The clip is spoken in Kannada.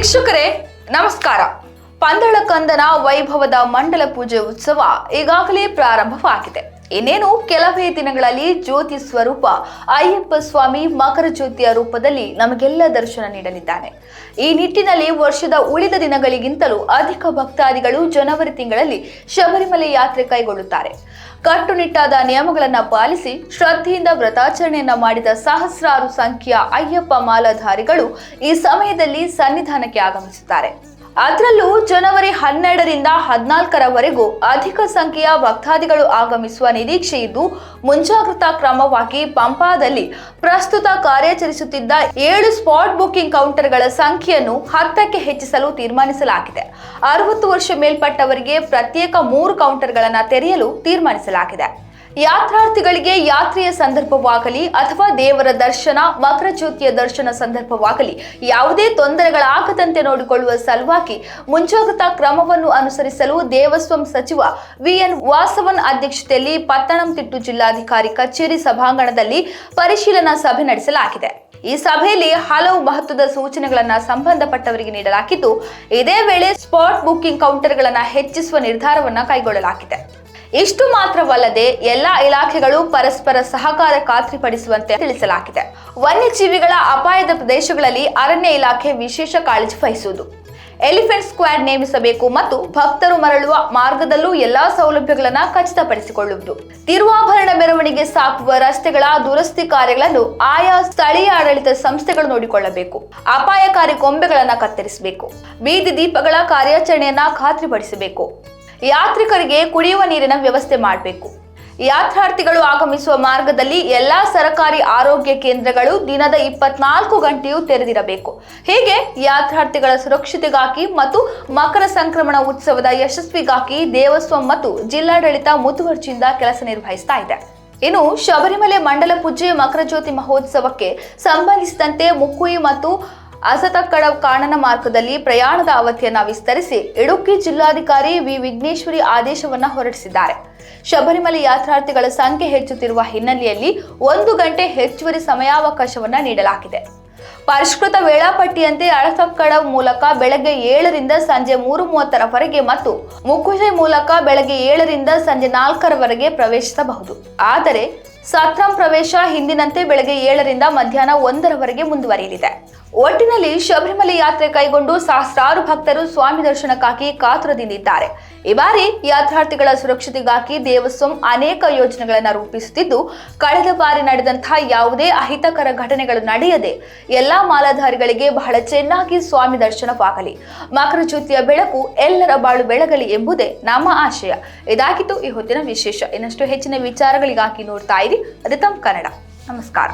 ವೀಕ್ಷಕರೇ, ನಮಸ್ಕಾರ. ಪಂದಳ ಕಂದನ ವೈಭವದ ಮಂಡಲ ಪೂಜೆ ಉತ್ಸವ ಈಗಾಗಲೇ ಪ್ರಾರಂಭವಾಗಿದೆ. ಇನ್ನೇನು ಕೆಲವೇ ದಿನಗಳಲ್ಲಿ ಜ್ಯೋತಿ ಸ್ವರೂಪ ಅಯ್ಯಪ್ಪ ಸ್ವಾಮಿ ಮಕರ ಜ್ಯೋತಿಯ ರೂಪದಲ್ಲಿ ನಮಗೆಲ್ಲ ದರ್ಶನ ನೀಡಲಿದ್ದಾನೆ. ಈ ನಿಟ್ಟಿನಲ್ಲಿ ವರ್ಷದ ಉಳಿದ ದಿನಗಳಿಗಿಂತಲೂ ಅಧಿಕ ಭಕ್ತಾದಿಗಳು ಜನವರಿ ತಿಂಗಳಲ್ಲಿ ಶಬರಿಮಲೆ ಯಾತ್ರೆ ಕೈಗೊಳ್ಳುತ್ತಾರೆ. ಕಟ್ಟುನಿಟ್ಟಾದ ನಿಯಮಗಳನ್ನು ಪಾಲಿಸಿ ಶ್ರದ್ಧೆಯಿಂದ ವ್ರತಾಚರಣೆಯನ್ನ ಮಾಡಿದ ಸಹಸ್ರಾರು ಸಂಖ್ಯೆಯ ಅಯ್ಯಪ್ಪ ಮಾಲಾಧಾರಿಗಳು ಈ ಸಮಯದಲ್ಲಿ ಸನ್ನಿಧಾನಕ್ಕೆ ಆಗಮಿಸುತ್ತಾರೆ. ಅದರಲ್ಲೂ ಜನವರಿ ಹನ್ನೆರಡರಿಂದ ಹದಿನಾಲ್ಕರವರೆಗೂ ಅಧಿಕ ಸಂಖ್ಯೆಯ ಭಕ್ತಾದಿಗಳು ಆಗಮಿಸುವ ನಿರೀಕ್ಷೆ ಇದ್ದು, ಮುಂಜಾಗ್ರತಾ ಕ್ರಮವಾಗಿ ಪಂಪಾದಲ್ಲಿ ಪ್ರಸ್ತುತ ಕಾರ್ಯಾಚರಿಸುತ್ತಿದ್ದ ಏಳು ಸ್ಪಾಟ್ ಬುಕಿಂಗ್ ಕೌಂಟರ್ಗಳ ಸಂಖ್ಯೆಯನ್ನು ಹತ್ತಕ್ಕೆ ಹೆಚ್ಚಿಸಲು ತೀರ್ಮಾನಿಸಲಾಗಿದೆ. ಅರವತ್ತು ವರ್ಷ ಮೇಲ್ಪಟ್ಟವರಿಗೆ ಪ್ರತ್ಯೇಕ ಮೂರು ಕೌಂಟರ್ಗಳನ್ನು ತೆರೆಯಲು ತೀರ್ಮಾನಿಸಲಾಗಿದೆ. ಯಾತ್ರಾರ್ಥಿಗಳಿಗೆ ಯಾತ್ರೆಯ ಸಂದರ್ಭವಾಗಲಿ ಅಥವಾ ದೇವರ ದರ್ಶನ ಮಕರ ಜ್ಯೋತಿಯ ದರ್ಶನ ಸಂದರ್ಭವಾಗಲಿ, ಯಾವುದೇ ತೊಂದರೆಗಳಾಗದಂತೆ ನೋಡಿಕೊಳ್ಳುವ ಸಲುವಾಗಿ ಮುಂಜಾಗ್ರತಾ ಕ್ರಮವನ್ನು ಅನುಸರಿಸಲು ದೇವಸ್ವಂ ಸಚಿವ ವಿಎನ್ ವಾಸವನ್ ಅಧ್ಯಕ್ಷತೆಯಲ್ಲಿ ಪತ್ತಣಂತಿಟ್ಟು ಜಿಲ್ಲಾಧಿಕಾರಿ ಕಚೇರಿ ಸಭಾಂಗಣದಲ್ಲಿ ಪರಿಶೀಲನಾ ಸಭೆ ನಡೆಸಲಾಗಿದೆ. ಈ ಸಭೆಯಲ್ಲಿ ಹಲವು ಮಹತ್ವದ ಸೂಚನೆಗಳನ್ನು ಸಂಬಂಧಪಟ್ಟವರಿಗೆ ನೀಡಲಾಗಿದ್ದು, ಇದೇ ವೇಳೆ ಸ್ಪಾಟ್ ಬುಕ್ಕಿಂಗ್ ಕೌಂಟರ್ಗಳನ್ನು ಹೆಚ್ಚಿಸುವ ನಿರ್ಧಾರವನ್ನು ಕೈಗೊಳ್ಳಲಾಗಿದೆ. ಇಷ್ಟು ಮಾತ್ರವಲ್ಲದೆ ಎಲ್ಲಾ ಇಲಾಖೆಗಳು ಪರಸ್ಪರ ಸಹಕಾರ ಖಾತ್ರಿಪಡಿಸುವಂತೆ ತಿಳಿಸಲಾಗಿದೆ. ವನ್ಯಜೀವಿಗಳ ಅಪಾಯದ ಪ್ರದೇಶಗಳಲ್ಲಿ ಅರಣ್ಯ ಇಲಾಖೆ ವಿಶೇಷ ಕಾಳಜಿ ವಹಿಸುವುದು. ಎಲಿಫೆಂಟ್ ಸ್ಕ್ವಾಡ್ ನೇಮಿಸಬೇಕು ಮತ್ತು ಭಕ್ತರು ಮರಳುವ ಮಾರ್ಗದಲ್ಲೂ ಎಲ್ಲಾ ಸೌಲಭ್ಯಗಳನ್ನು ಖಚಿತಪಡಿಸಿಕೊಳ್ಳುವುದು. ತಿರುವಾಭರಣ ಮೆರವಣಿಗೆ ಸಾಕುವ ರಸ್ತೆಗಳ ದುರಸ್ತಿ ಕಾರ್ಯಗಳನ್ನು ಆಯಾ ಸ್ಥಳೀಯ ಆಡಳಿತ ಸಂಸ್ಥೆಗಳು ನೋಡಿಕೊಳ್ಳಬೇಕು. ಅಪಾಯಕಾರಿ ಕೊಂಬೆಗಳನ್ನು ಕತ್ತರಿಸಬೇಕು. ಬೀದಿ ದೀಪಗಳ ಕಾರ್ಯಾಚರಣೆಯನ್ನ ಖಾತ್ರಿಪಡಿಸಬೇಕು. ಯಾತ್ರಿಕರಿಗೆ ಕುಡಿಯುವ ನೀರಿನ ವ್ಯವಸ್ಥೆ ಮಾಡಬೇಕು. ಯಾತ್ರಾರ್ಥಿಗಳು ಆಗಮಿಸುವ ಮಾರ್ಗದಲ್ಲಿ ಎಲ್ಲಾ ಸರಕಾರಿ ಆರೋಗ್ಯ ಕೇಂದ್ರಗಳು ದಿನದ ಇಪ್ಪತ್ನಾಲ್ಕು ಗಂಟೆಯೂ ತೆರೆದಿರಬೇಕು. ಹೀಗೆ ಯಾತ್ರಾರ್ಥಿಗಳ ಸುರಕ್ಷತೆಗಾಗಿ ಮತ್ತು ಮಕರ ಸಂಕ್ರಮಣ ಉತ್ಸವದ ಯಶಸ್ವಿಗಾಗಿ ದೇವಸ್ವಂ ಮತ್ತು ಜಿಲ್ಲಾಡಳಿತ ಮುತುವರ್ಜಿಯಿಂದ ಕೆಲಸ ನಿರ್ವಹಿಸ್ತಾ ಇದೆ. ಇನ್ನು ಶಬರಿಮಲೆ ಮಂಡಲ ಪೂಜೆ ಮಕರ ಜ್ಯೋತಿ ಮಹೋತ್ಸವಕ್ಕೆ ಸಂಬಂಧಿಸಿದಂತೆ ಮುಕ್ಕುಯಿ ಮತ್ತು ಅಸತಕ್ಕಡ ಕಾಣನ ಮಾರ್ಗದಲ್ಲಿ ಪ್ರಯಾಣದ ಅವಧಿಯನ್ನ ವಿಸ್ತರಿಸಿ ಇಡುಕ್ಕಿ ಜಿಲ್ಲಾಧಿಕಾರಿ ವಿ. ವಿಘ್ನೇಶ್ವರಿ ಆದೇಶವನ್ನ ಹೊರಡಿಸಿದ್ದಾರೆ. ಶಬರಿಮಲೆ ಯಾತ್ರಾರ್ಥಿಗಳ ಸಂಖ್ಯೆ ಹೆಚ್ಚುತ್ತಿರುವ ಹಿನ್ನೆಲೆಯಲ್ಲಿ ಒಂದು ಗಂಟೆ ಹೆಚ್ಚುವರಿ ಸಮಯಾವಕಾಶವನ್ನ ನೀಡಲಾಗಿದೆ. ಪರಿಷ್ಕೃತ ವೇಳಾಪಟ್ಟಿಯಂತೆ ಅಳಸಕ್ಕಡ ಮೂಲಕ ಬೆಳಗ್ಗೆ ಏಳರಿಂದ ಸಂಜೆ ಮೂರು ಮೂವತ್ತರವರೆಗೆ ಮತ್ತು ಮುಕುಶೆ ಮೂಲಕ ಬೆಳಗ್ಗೆ ಏಳರಿಂದ ಸಂಜೆ ನಾಲ್ಕರವರೆಗೆ ಪ್ರವೇಶಿಸಬಹುದು. ಆದರೆ, ಸತ್ರಂ ಪ್ರವೇಶ ಹಿಂದಿನಂತೆ ಬೆಳಗ್ಗೆ ಏಳರಿಂದ ಮಧ್ಯಾಹ್ನ ಒಂದರವರೆಗೆ ಮುಂದುವರಿಯಲಿದೆ. ಒಟ್ಟಿನಲ್ಲಿ ಶಬರಿಮಲೆ ಯಾತ್ರೆ ಕೈಗೊಂಡು ಸಹಸ್ರಾರು ಭಕ್ತರು ಸ್ವಾಮಿ ದರ್ಶನಕ್ಕಾಗಿ ಕಾತುರದಿಂದಿದ್ದಾರೆ. ಈ ಬಾರಿ ಯಾತ್ರಾರ್ಥಿಗಳ ಸುರಕ್ಷತೆಗಾಗಿ ದೇವಸ್ವಂ ಅನೇಕ ಯೋಜನೆಗಳನ್ನು ರೂಪಿಸುತ್ತಿದ್ದು, ಕಳೆದ ಬಾರಿ ನಡೆದಂತಹ ಯಾವುದೇ ಅಹಿತಕರ ಘಟನೆಗಳು ನಡೆಯದೆ ಎಲ್ಲಾ ಮಾಲಾಧಾರಿಗಳಿಗೆ ಬಹಳ ಚೆನ್ನಾಗಿ ಸ್ವಾಮಿ ದರ್ಶನವಾಗಲಿ. ಮಕರ ಜ್ಯೋತಿಯ ಬೆಳಕು ಎಲ್ಲರ ಬಾಳು ಬೆಳಗಲಿ ಎಂಬುದೇ ನಮ್ಮ ಆಶಯ. ಇದಾಗಿತ್ತು ಈ ಹೊತ್ತಿನ ವಿಶೇಷ. ಇನ್ನಷ್ಟು ಹೆಚ್ಚಿನ ವಿಚಾರಗಳಿಗಾಗಿ ನೋಡ್ತಾ ಇರಿ. ತಮ್ಮ ಕನ್ನಡ. ನಮಸ್ಕಾರ.